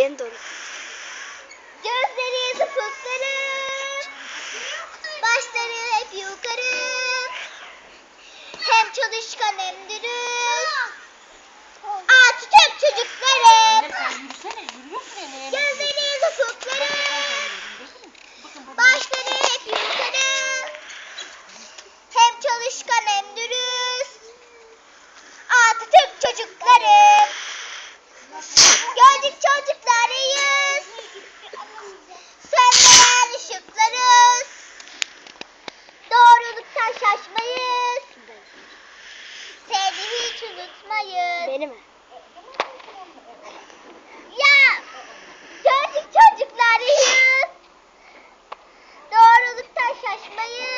Yeni doğru. Gözleri zıpıkları. Başları hep yukarı. Hem çalışkan hem dürüst. Ağaç tüm çocukları. Gözleri zıpıkları. Başları hep yukarı. Hem çalışkan hem dürüst. Ağaç tüm çocukları. Beni mi? Ya çocuk çocuklar Doğruluktan şaşmayın.